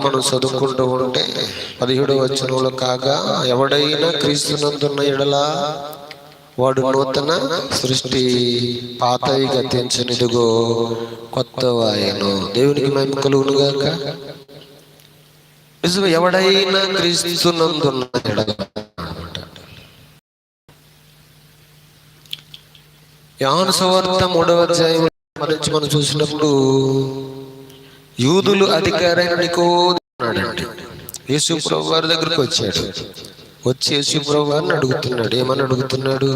మనం చదువుకుంటూ ఉంటే పదిహేడు వచనంలో కాగా ఎవడైనా క్రీస్తునందున్న ఎడలా వాడు నూతన సృష్టి పాతవి గతించనిదిగో కొత్త వాయను దేవునికి మేము కలుగునుగాక నిజం ఎవడైనా క్రీస్తునందున్న ఎడల యాను సువార్త మూడవ అధ్యాయం గురించి మనం చూసినప్పుడు యూదులు అధికారైన నికోన్నాడండి యేసు ప్రభు వారి దగ్గరికి వచ్చాడు. వచ్చి యేసు ప్రభు వారిని అడుగుతున్నాడు. ఏమని అడుగుతున్నాడు?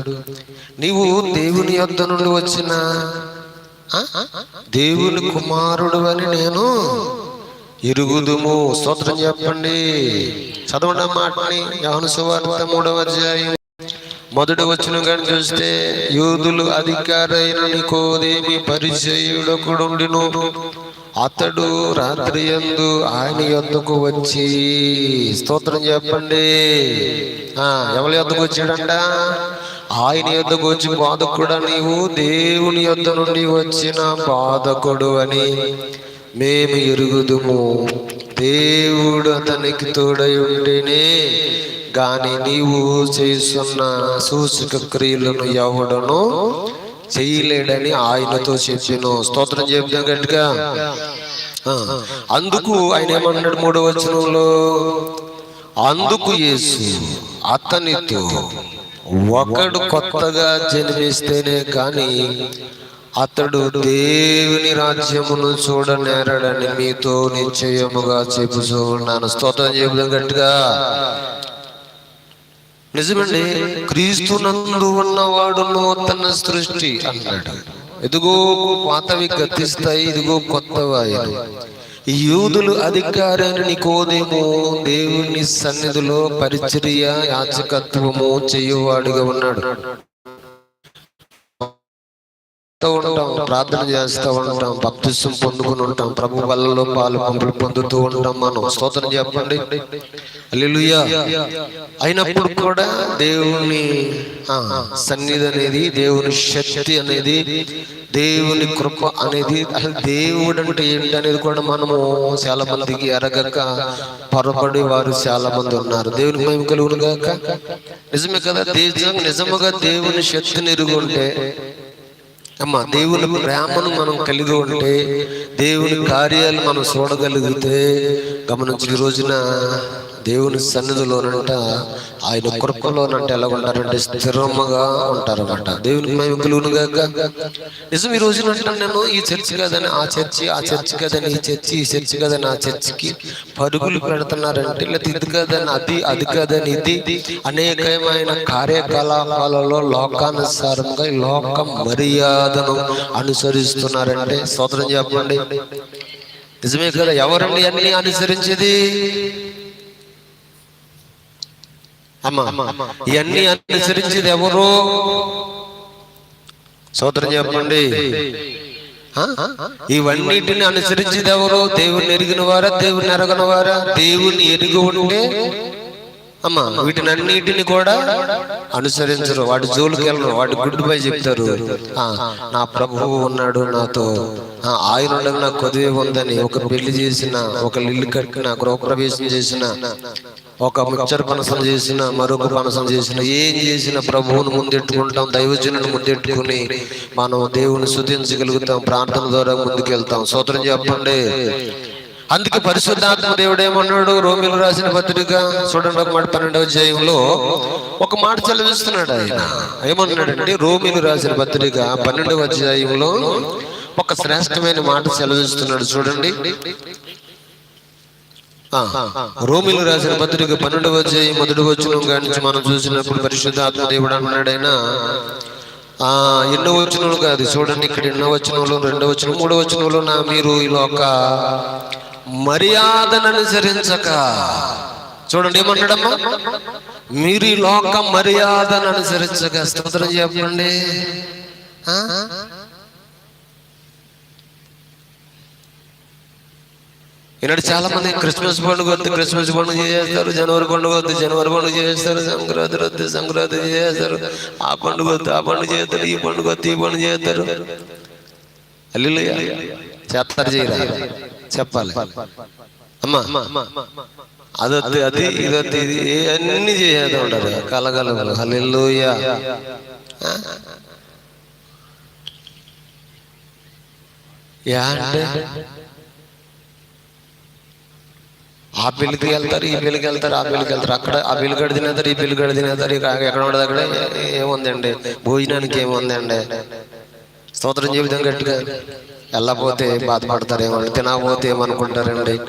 నీవు దేవుని యొద్ద నుండి వచ్చిన? దేవుని కుమారుడు అని నేను ఎరుగుదుము. స్తోత్రం చెప్పండి. చదవండి మాటని. యోహాను సువార్త మూడవ అధ్యాయం. మొదటి వచ్చిన కానీ చూస్తే యూదులు అధికారైన నికోదేమి పరిచయుడొకడుండిను అతడు రాత్రి యందు ఆయన ఎందుకు వచ్చి స్తోత్రం చెప్పండి. ఆ ఎవరి ఎందుకు వచ్చాడంట? ఆయన యొద్దకు వచ్చి బాధకుడా నీవు? దేవుని యొద్ద నుండి వచ్చిన బాధకుడు అని మేము ఎరుగుదుము. దేవుడు అతనికి తోడై ఉంటేనే గాని నీవు చేస్తున్న సూచక క్రియలను ఎవడను చేయలేడని ఆయనతో చెప్పాను. స్తోత్రం చెప్తాం గట్టిగా. అందుకు ఆయన ఏమన్నాడు మూడో వచనంలో? అందుకు యేసు అతనితో ఒకడు కొత్తగా జన్మిస్తేనే కానీ అతడు దేవుని రాజ్యమును చూడనేరడని మీతో నిశ్చయముగా చెప్పుచూ ఉన్నాను. స్తోత్రం చెబుదాం గట్టిగా. నిజమండి క్రీస్తునందు ఉన్నవాడు తన సృష్టి అన్నాడు. ఇదిగో పాతవి గతిస్తాయి ఇదిగో కొత్తవాయను ఈ యూదులు అధికారాన్ని నికోదేమో దేవుని సన్నిధిలో పరిచర్య యాచకత్వము చేయువాడిగా ఉన్నాడు. చేస్తూ ఉంటాం ప్రార్థన చేస్తూ ఉంటాం బప్తిసం పొందుకుని ఉంటాం ప్రభు వల్లలో పాలు పంపులు పొందుతూ ఉంటాం మనం. స్తోత్రం చెప్పండి. హల్లెలూయా. అయినప్పుడు కూడా దేవుని సన్నిధి అనేది దేవుని శక్తి అనేది దేవుని కృప అనేది అసలు దేవుడు అంటే ఏంటి అనేది కూడా మనము చాలా మందికి ఎరగక పొరపడి వారు చాలా మంది ఉన్నారు. దేవుని మేము కలుగును కాక నిజమే కదా నిజముగా దేవుని శక్తి నిరుగుంటే అమ్మ దేవుని ప్రేమను మనం కలిగి ఉంటే దేవుని కార్యాలు మనం చూడగలిగితే గమనించి రోజున దేవుని సన్నిధిలోనంట ఆయన కృపలోనంట ఎలా ఉంటారంటే స్థిరముగా ఉంటారన్నమాట. దేవునికి మేము కలుగునుగాక నిజం ఈ రోజు నేను ఈ చర్చి కాదని ఆ చర్చి ఆ చర్చి కాదని ఈ చర్చి ఈ చర్చి కాదని ఆ చర్చికి పరుగులు పెడుతున్నారంటే లేదా ఇది కాదని అది అది కాదని ఇది అనేకమైన కార్యకలాపాలలో లోకానుసారంగా ఈ లోక మర్యాదను అనుసరిస్తున్నారంటే సోదరం చెప్పండి. నిజమే కదా ఎవరండి అన్ని అనుసరించేది? అమ్మా ఇవన్నీ అనుసరించేది ఎవరు? సోదరం చెప్పండి? ఇవన్నిటిని అనుసరించేది ఎవరు? దేవుని ఎరిగిన వారా? దేవుని ఎరగని వారా దేవుని ఎరిగి ఉంటే అమ్మా వీటిని అన్నిటిని కూడా అనుసరించరు. వాటి జోలికి వెళ్ళరు. వాటి గుడ్డు పై చెప్తారు. ఆ, నా ప్రభువు ఉన్నాడు నాతో. ఆయన ఉండగా నాకు కొద్దిగా ఉందని ఒక పెళ్ళి చేసిన ఒక ఇల్లు కట్టిన గృహప్రవేశం చేసిన ఒక ముచ్చర పనసం చేసిన మరొక పనసం చేసిన ఏం చేసిన ప్రభువును ముందెట్టుకుంటాం దైవజనుని ముందెట్టుకుని మనం దేవుని శుద్ధించగలుగుతాం ప్రార్థన ద్వారా ముందుకెళ్తాం. సోదరం చెప్పండి. అందుకే పరిశుద్ధాత్మ దేవుడు ఏమన్నాడు? రోమిలు రాసిన పత్రిక చూడండి ఒక మాట పన్నెండవ అధ్యాయంలో ఒక మాట చదివిస్తున్నాడు ఆయన. ఏమన్నాడంటే రోమిలు రాసిన పత్రిక పన్నెండవ అధ్యాయంలో ఒక శ్రేష్టమైన మాట చదివిస్తున్నాడు చూడండి. రోమిలు రాసిన పత్రిక పన్నెండవ అధ్యాయం మొదటి వచ్చిన నుంచి మనం చూసినప్పుడు పరిశుద్ధాత్మ దేవుడు అన్నాడైనా ఆయన. ఆ ఎన్నో వచనములు కాదు చూడండి ఇక్కడ ఎన్నో వచనంలో రెండో వచనం మూడో వచనంలో నా మీరు ఈ లోక మర్యాదను అనుసరించక చూడండి ఏమన్నాడమ్మా మీరు ఈ లోక మర్యాదను అనుసరించక స్తోత్రం చెప్పండి. ఈనాడు చాలా మంది క్రిస్మస్ పండుగ వద్దు క్రిస్మస్ పండుగ చేస్తారు జనవరి పండుగ వద్దు జనవరి పండుగ చేస్తారు సంక్రాంతి వద్దు సంక్రాంతి చేస్తారు. ఆ పండుగ వద్దు ఆ పండుగ చేస్తారు ఈ పండుగ వద్దు ఈ పండుగ చేస్తారు. అల్లు చేస్తారు చేయరా? చెప్పాలి. అమ్మా. అదొద్దు అది ఇదొద్దు ఇది అన్ని చేసేది హల్లెలూయ. యా అంటే? ఆ పెళ్ళికి వెళ్తారు ఈ పెళ్ళికి వెళ్తారు ఆ పెళ్ళికి వెళ్తారు. అక్కడ ఆ పెళ్ళి గడి తినేస్తారు ఈ పెళ్ళి గడి తినేస్తారు. ఎక్కడ ఉండదు అక్కడ. ఏముందండి? భోజనానికి ఏముందండి? స్తోత్రం జీవితం గట్టిగా. వెళ్ళకపోతే బాధపడతారేమో తినకపోతే ఏమనుకుంటారండి?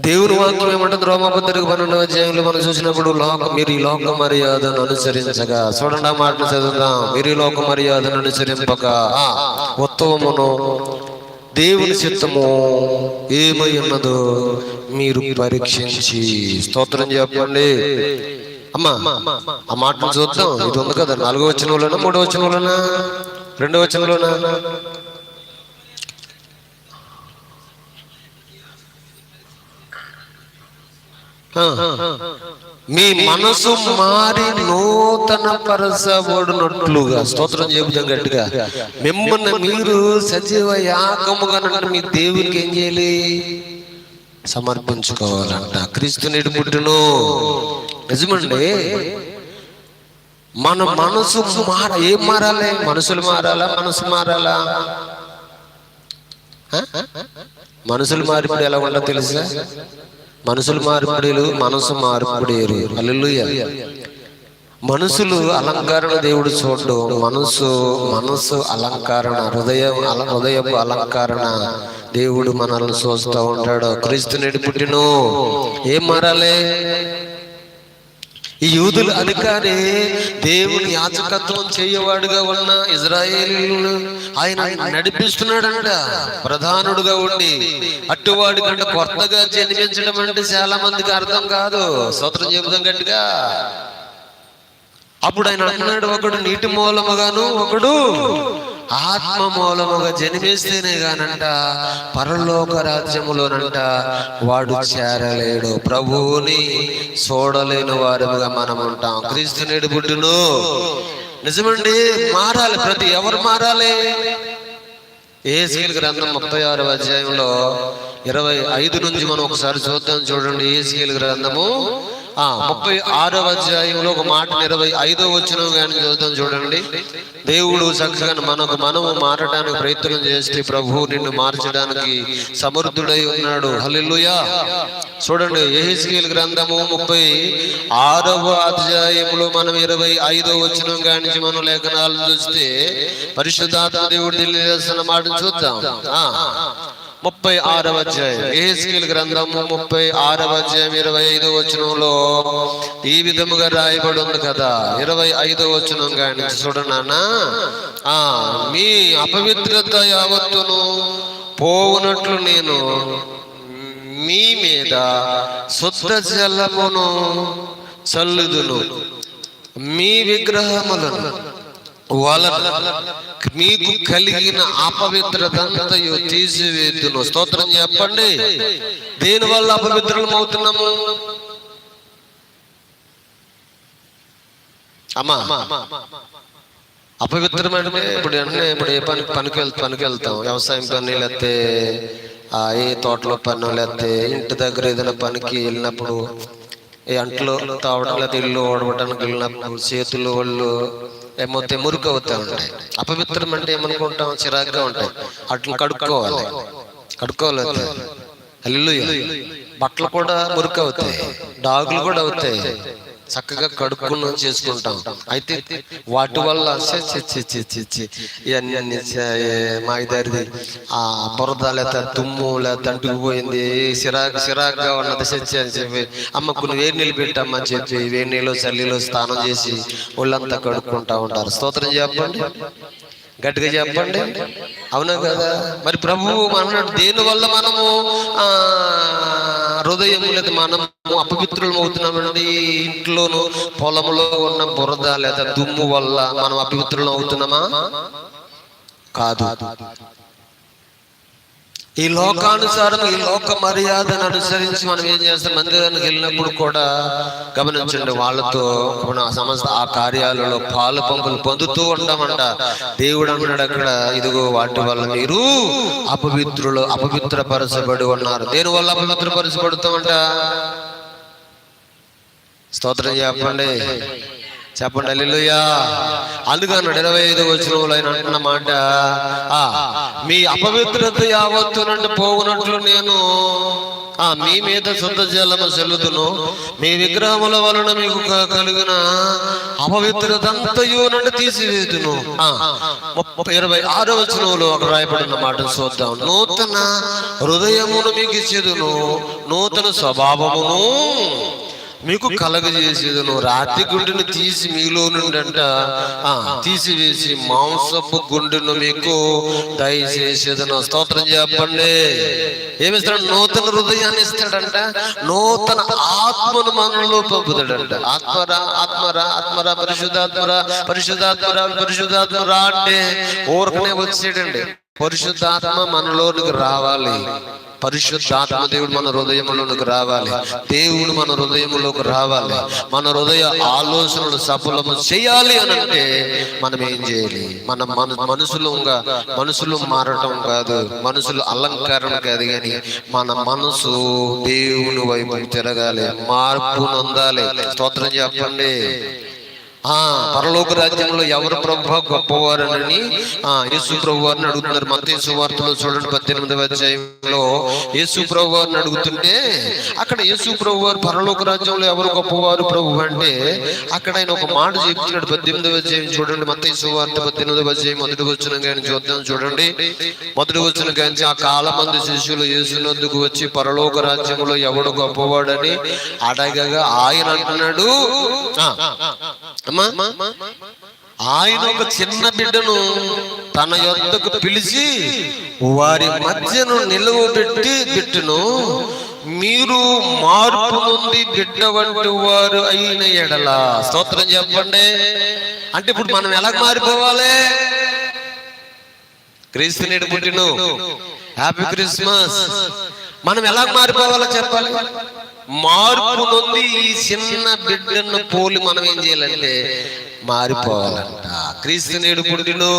దేవుని వాక్యం ఏమంటుంది? రోమపత్రిక పన్నెండవ అధ్యాయంలో మనం చూసినప్పుడు లోక మీరు ఈ లోక మర్యాదను అనుసరించగా. చూడండి ఆ మాటను చదువుదాం. మీరు ఈ లోక మర్యాదను అనుసరింపక. ఉత్తమమును దేవుని చిత్తము ఏమై ఉన్నదో మీరు పరీక్షించి. స్తోత్రం చెప్పండి. అమ్మా ఆ మాటను చూద్దాం. ఇది ఉంది కదా. నాలుగో వచనంలోనా? మూడో వచనంలోనా? రెండో వచనంలోనా? ఆ, మీ మనసు మారి నూతన పరచబడినట్లుగా స్తోత్రం చెబుతాం గట్టిగా మిమ్మల్ని మీరు సజీవ యాగముగా మీ దేవునికి ఏం చేయాలి సమర్పించుకోవాలంట క్రీస్తు నేడు పుట్టును నిజమండి మన మనసు మార ఏం మారాలి మనుషులు మారాలా మనసు మారాలా మనుషులు మారిపోయి ఎలా ఉండో తెలుసా మనుషులు మార్పిడిలు మనసు మార్పిడేరు అల్లుయ్య మనసులు అలంకరణ దేవుడు చూడు మనసు మనసు అలంకరణ హృదయం అల హృదయపు అలంకరణ దేవుడు మనల్ని చూస్తూ ఉంటాడు. క్రీస్తు నేడు పుట్టిను. ఏం మారాలి? ఈ యూదుల అధికారి దేవుని యాచకత్వం చేయవాడుగా ఉన్న ఇజ్రాయేలీలను ఆయన నడిపిస్తున్నాడంట. ప్రధానుడుగా ఉండి అట్టువాడి కంటే కొత్తగా జన్మించడం అంటే చాలా మందికి అర్థం కాదు. సూత్రం చెబుతాం గట్టిగా. అప్పుడు ఆయన అన్నాడు ఒకడు నీటి మూలముగాను ఒకడు ఆత్మ మూలముగా జన్మిస్తేనే గానంట పరలోక రాజ్యములోనంట వాడు చేరలేడు. ప్రభువుని చూడలేని వారుగా మనం ఉంటాం క్రీస్తు నేడు పుట్టును. నిజమండి మారాలి ప్రతి ఎవరు మారాలి? ఏసీల గ్రంథం ముప్పై ఆరు అధ్యాయంలో ఇరవై ఐదు నుంచి మనం ఒకసారి చూద్దాం. చూడండి ఏసీల గ్రంథము ముప్పై ఆరవ అధ్యాయంలో ఒక మాట ఇరవై ఐదో వచ్చిన కానీ చదువుతాం చూడండి. దేవుడు చక్కగా మనకు మనము మారడానికి ప్రయత్నం చేస్తే ప్రభు నిన్ను మార్చడానికి సమర్థుడై ఉన్నాడు. హలిలుయా చూడండి ఏహెస్కేల్ గ్రంథము ముప్పై ఆరవ అధ్యాయంలో మనం ఇరవై ఐదో వచ్చిన కానీ మనం లేఖనాలు చూస్తే పరిశుద్ధాత్మ దేవుడు తెలియజేస్తున్న మాట చూద్దాం. ముప్పై ఆరవ అధ్యాయం. ఏహెస్కేల్ గ్రంథము ముప్పై ఆరవ అధ్యాయం ఇరవై ఐదో వచనంలో ఈ విధముగా రాయబడి ఉంది కదా. ఇరవై ఐదో వచనం కానీ చూడండి నాన్న. ఆ మీ అపవిత్రత యావత్తును పోవునట్లు నేను మీ మీద శుద్ధ జలమును చల్లుదును. మీ విగ్రహములను వలన మీకు కలిగిన అపవిత్రతంతయు తీసివేతును. స్తోత్రం చెప్పండి. దేని వల్ల అపవిత్రులం అవుతున్నాము అమ్మా అపవిత్రం అంటే ఇప్పుడు వెంటనే ఇప్పుడు ఏ పని పనికి వెళ్తా పనికి వెళ్తాం. వ్యవసాయం పని లేకపోతే ఆ ఏ తోటలో పని లేకపోతే ఇంటి దగ్గర ఏదైనా పనికి వెళ్ళినప్పుడు ఈ అంట్లో తావడం లేదా ఇల్లు ఓడవటానికి వెళ్ళినప్పుడు చేతులు వాళ్ళు ఏమవుతే మురికి అవుతా ఉంటాయి. అపవిత్రం అంటే ఏమనుకుంటాం? చిరాగ్గా ఉంటాయి. అట్లా కడుక్కోవాలి. కడుక్కోవాలి. హల్లెలూయా. బట్టలు కూడా మురికి అవుతాయి. డాగులు కూడా అవుతాయి. చక్కగా కడుక్కుని చేసుకుంటాం. అయితే వాటి వల్ల ఇవన్నీ ఛే, మా ఆ బురద లేకపోతే తుమ్ము లేకపోతే అంటుకుపోయింది సిరాకు సిరాక్గా ఉన్నది చచ్చి అని చెప్పి అమ్మకు వేడి నీళ్ళు పెట్టమ్మని చెప్పి వేడి నీళ్ళు చల్లీలో స్నానం చేసి ఒళ్ళంతా కడుక్కుంటా ఉంటారు. స్తోత్రం చెప్పండి. గట్టిగా చెప్పండి. అవునా కదా? మరి ప్రభువు మన దేని వల్ల మనము ఆ మనము అపవిత్రులం అవుతున్నామండి ఇంట్లోనూ పొలంలో ఉన్న బురద లేదా దుమ్ము వల్ల మనం అపవిత్రులం అవుతున్నామా కాదు. ఈ లోకానుసారం ఈ లోక మర్యాదను అనుసరించి మనం ఏం చేస్తాం? మందిరానికి వెళ్ళినప్పుడు కూడా గమనించండి వాళ్ళతో మన సమస్త ఆ కార్యాలలో పాలు పంపులు పొందుతూ ఉంటామంట దేవుడు అన్నాడు అక్కడ ఇదిగో వాటి వల్ల మీరు అపవిత్రులు అపవిత్రపరచబడి ఉన్నారు. దేని వల్ల అపవిత్రపరచబడుతామంట? స్తోత్రం చెప్పండి. చెప్పండి అల్లుయా అందుకన్నాడు ఇరవై ఐదు వచ్చిన ఆయన అంటున్నమాట మీ అపవిత్రత యావత్తు నుండి పోగునట్లు నేను ఆ మీ మీద శుద్ధ జలము చెల్లుతును మీ విగ్రహముల వలన మీకు క- కలిగిన. అపవిత్రతంతయు నుండి తీసివేదును. ముప్పై ఇరవై ఆరో వచనంలో ఒక రాయబడిన మాట చూద్దాం. నూతన హృదయమును మీకు ఇచ్చేదును. నూతన స్వభావమును. మీకు కలగజేసేదను రాతి గుండెను తీసి మీలో నుండి అంట తీసివేసి మాంసపు గుండెను మీకు దయచేసేదను స్తోత్రం చెప్పండి. ఏమిస్తాడు నూతన హృదయాన్ని ఇస్తాడంట. నూతన ఆత్మను మనలో పంపుతాడంట. ఆత్మరా ఆత్మరా ఆత్మరా పరిశుద్ధాత్మరా పరిశుద్ధాత్మరా పరిశుద్ధాత్మరా అంటే ఊరకనే వచ్చాడండి పరిశుద్ధాత్మ మనలోనికి రావాలి. పరిశుద్ధాత్మ దేవుడు మన హృదయంలోనికి రావాలి. దేవుడు మన హృదయంలోకి రావాలి. మన హృదయ ఆలోచనలు సఫలము చేయాలి అని అంటే మనం ఏం చేయాలి? మన మన మనసులో మనసులు మారటం కాదు. మనసులు అలంకారం కాదు కానీ మన మనసు దేవుని వైపు తిరగాలి. మార్పు నొందాలి. స్తోత్రం చెప్పండి. ఆ పరలోక రాజ్యంలో ఎవరు ప్రభు గొప్పవారని ఆ యేసు ప్రభు వారిని అడుగుతున్నారు. మత వార్తలో చూడండి పద్దెనిమిదవ అధ్యాయంలో. యేసు ప్రభు వారిని అడుగుతుంటే అక్కడ యేసు ప్రభు వారు పరలోక రాజ్యంలో ఎవరు గొప్పవారు ప్రభు అంటే అక్కడ ఆయన ఒక మాట చెప్తున్నాడు పద్దెనిమిదవ అధ్యాయం. చూడండి మత వార్త పద్దెనిమిదవ అధ్యాయం మొదటి వచ్చిన కానీ చూద్దాం చూడండి. మొదటి వచ్చిన కానీ ఆ కాలమంది శిష్యులు యేసునందుకు వచ్చి పరలోక రాజ్యంలో ఎవడు గొప్పవాడని అడగగా ఆయన అంటున్నాడు. ఆయన ఒక చిన్న బిడ్డను తన యొద్దకు పిలిచి వారి మధ్యను నిలువ పెట్టి బిడ్డను మీరు మార్పు నుండి బిడ్డ వంటి వారు అయిన ఎడల. స్తోత్రం చెప్పండి. అంటే ఇప్పుడు మనం ఎలా మారిపోవాలి? క్రీస్తు నేడు పుట్టిను హ్యాపీ క్రిస్మస్ మనం ఎలా మారిపోవాలో చెప్పాలి? మార్పు నొంది ఈ చిన్న బిడ్డను పోలి మనం ఏం చేయాలంటే మారిపోవాలంట. క్రీస్తు నేడు పుట్టిను